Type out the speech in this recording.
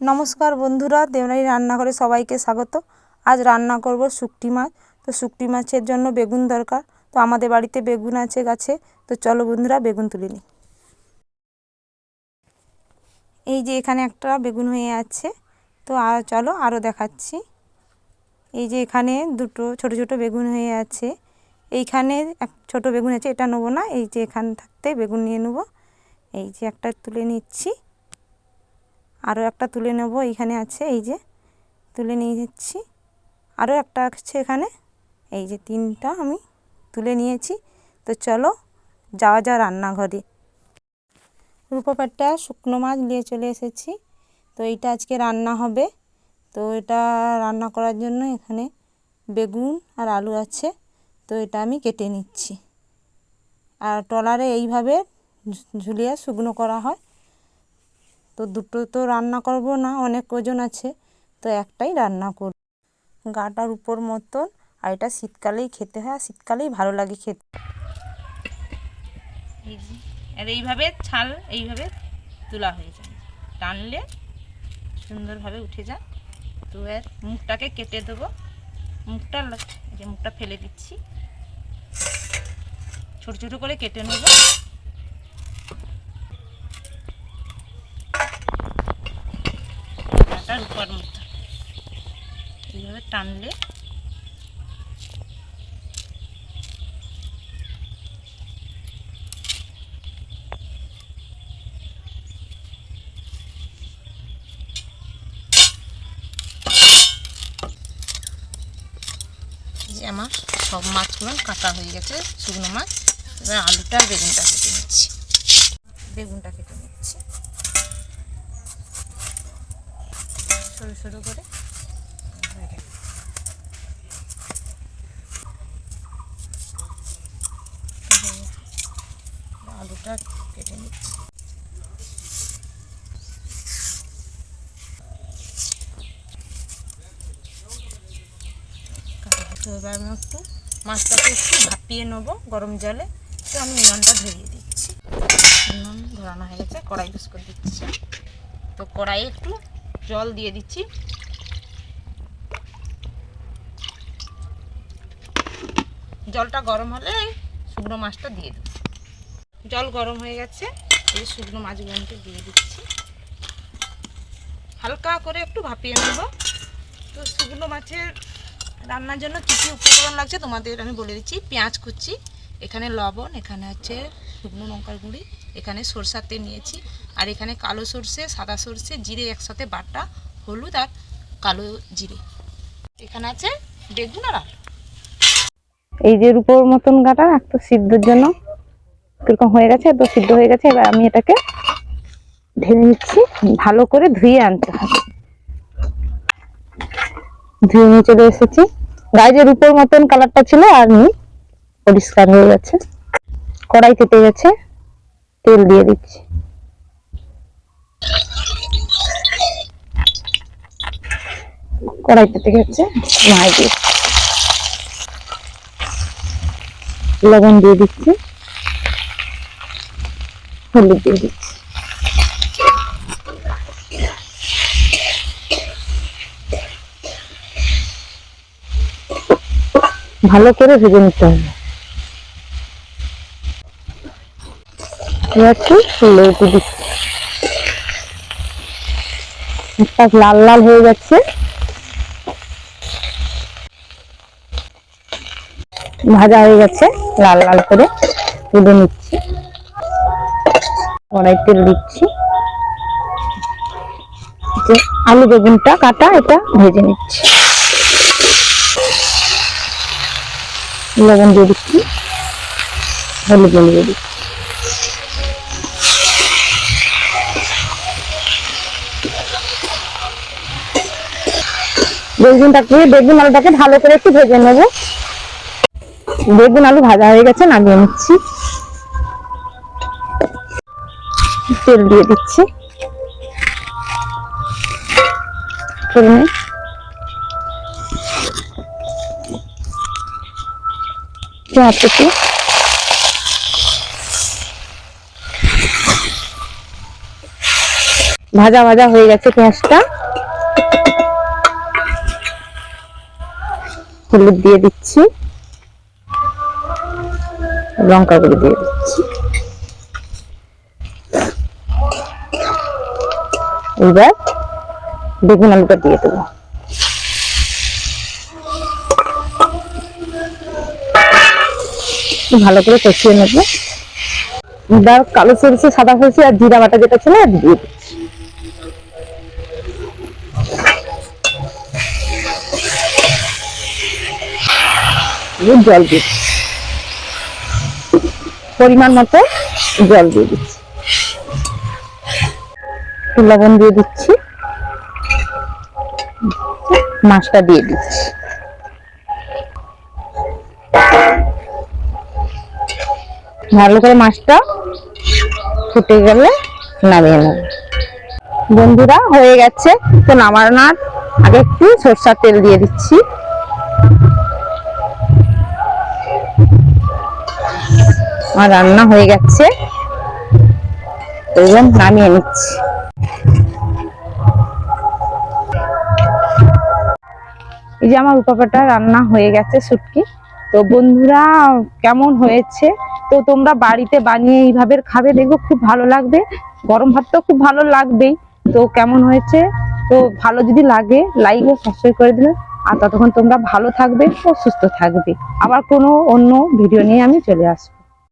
নমস্কার বন্ধুরা দেবনারী রান্নাঘরে সবাইকে স্বাগত। আজ রান্না করব শুকটি মাছ। তো শুকটি মাছের জন্য বেগুন দরকার। তো আমাদের বাড়িতে বেগুন আছে গাছে। তো চলো বন্ধুরা, বেগুন তুলে নিই। এই যে এখানে একটা বেগুন হয়ে আছে। তো আর চলো আরও দেখাচ্ছি। এই যে এখানে দুটো ছোট ছোট বেগুন হয়ে আছে। এইখানে এক ছোট বেগুন আছে, এটা নেব না। এই যে এখান থাকতে বেগুন নিয়ে নেব। এই যে একটা তুলে নিচ্ছি। আরও একটা তুলে নেব, এইখানে আছে, এই যে, তুলে নিয়ে যাচ্ছি। আরও একটা আছে এখানে, এই যে তিনটা আমি তুলে নিয়েছি। তো চলো, যাওয়া যা রান্নাঘরে। রূপপাট্টা শুকনো মাছ নিয়ে চলে এসেছি। তো এইটা আজকে রান্না হবে। তো এটা রান্না করার জন্য এখানে বেগুন আর আলু আছে। তো এটা আমি কেটে নিচ্ছি। আর টলারে এইভাবে ঝুলিয়ে শুকনো করা হয়। তো দুটো তো রান্না করব না, অনেক ওজন আছে, তো একটাই রান্না করব। গাটার উপর মতন, আর এটা শীতকালেই খেতে হয়, আর শীতকালেই ভালো লাগে খেতে। এইভাবে ছাল, এইভাবে তোলা হয়ে যায়। টানলে সুন্দরভাবে উঠে যায়। তো এর মুখটাকে কেটে দেবো। মুখটা যে মুখটা ফেলে দিচ্ছি। ছোট ছোট করে কেটে নেব কাটার উপর মতো এইভাবে টানলে। যে আমার সব মাছগুলো কাটা হয়ে গেছে, শুকনো মাছ। এবার আলুটা বেগুনটা কেটে নিচ্ছি। বেগুনটা কেটে নিচ্ছি। সরু সরু করে। আলুটা কেটে নিচ্ছি। একটু। মাছটাকে একটু ভাপিয়ে নেব গরম জলে। তো আমি উনানটা ধরিয়ে দিচ্ছি। উনান ধরানো হয়ে গেছে, কড়াই ইউজ করে দিচ্ছি। তো কড়াইয়ে একটু জল দিয়ে দিচ্ছি। জলটা গরম হলে শুকনো মাছটা দিয়ে দেবো। জল গরম হয়ে গেছে। এই শুকনো মাছগুলোকে দিয়ে দিচ্ছি। হালকা করে একটু ভাপিয়ে নেব। তো শুকনো মাছের রান্নার জন্য কী কী উপকরণ লাগছে তোমাদের আমি বলে দিচ্ছি। পেঁয়াজ কুচি, এখানে লবণ, এখানে হচ্ছে শুকনো লঙ্কার গুঁড়ি, এখানে সরষার তেল নিয়েছি। আর এখানে কালো সর্ষে, সাদা সর্ষে, জিরে একসাথে বাটা, হলুদ আর কালো জিরে। এখানে আছে বেগুন আর আলু। এই যে রূপোর মতন গাটা একটা সিদ্ধর জন্য। কীরকম হয়ে গেছে তো সিদ্ধ হয়ে গেছে। এবার আমি এটাকে ঢেলে নিচ্ছি, ভালো করে ধুয়ে আনতে হবে। ধুয়ে নিয়ে চলে এসেছি। গায়ে যে রূপোর মতন কালারটা ছিল আর নেই, পরিষ্কার হয়ে গেছে। কড়াই কেটে গেছে, তেল দিয়ে দিচ্ছি। কড়াই কেটে গেছে মাই দিয়ে লবণ দিয়ে দিচ্ছি। হলুদ দিয়ে দিচ্ছি। ভালো করে ভেজে নিতে হবে। লাল লাল হয়ে যাচ্ছে। ভাজা হয়ে গেছে, লাল লাল করে তুলে নিচ্ছি। কড়াই তেল দিচ্ছি। যে আলু বেগুনটা কাটা, এটা ভেজে নিচ্ছি। লবণ দিয়ে দিচ্ছি। হলুদ দিয়ে দিচ্ছি। বেগুনটাকে বেগুন আলুটাকে ভালো করে একটু ভেজে নেব। বেগুন আলু ভাজা হয়ে গেছে, নামিয়ে নিচ্ছি। তেল দিয়ে দিচ্ছি। পেঁয়াজ ভাজা ভাজা হয়ে গেছে পেঁয়াজটা। হলুদ দিয়ে দিচ্ছি। লঙ্কা গুলো দিয়ে দিচ্ছি। এবার বেগুন আলুটা দিয়ে দেবো। ভালো করে কষিয়ে নেব। এবার কালো সরষে, সাদা সরষে আর জিরা বাটা যেটা ছিল আর দিয়ে জল দিচ্ছি। পরিমাণ মতো জল দিয়ে দিচ্ছি। একটু লবণ দিয়ে দিচ্ছি। মাছটা দিয়ে দিচ্ছি। ভালো করে মাছটা ফুটে গেলে নামিয়ে নেব। বন্ধুরা, হয়ে গেছে। তো নামানোর আগে একটু সরষার তেল দিয়ে দিচ্ছি। আমার রান্না হয়ে গেছে। এবার নামিয়ে নিচ্ছি। এই যে আমার উপাপাটা রান্না হয়ে গেছে শুটকি তো বন্ধুরা, কেমন হয়েছে? তো তোমরা বাড়িতে বানিয়ে এইভাবে খাবে দেখব খুব ভালো লাগবে। গরম ভাত তো খুব ভালো লাগবেই। তো কেমন হয়েছে? তো ভালো যদি লাগে লাইক ও সাবস্ক্রাইব করে দিলে। আর ততক্ষণ তোমরা ভালো থাকবে ও সুস্থ থাকবে। আবার কোনো অন্য ভিডিও নিয়ে আমি চলে আসব।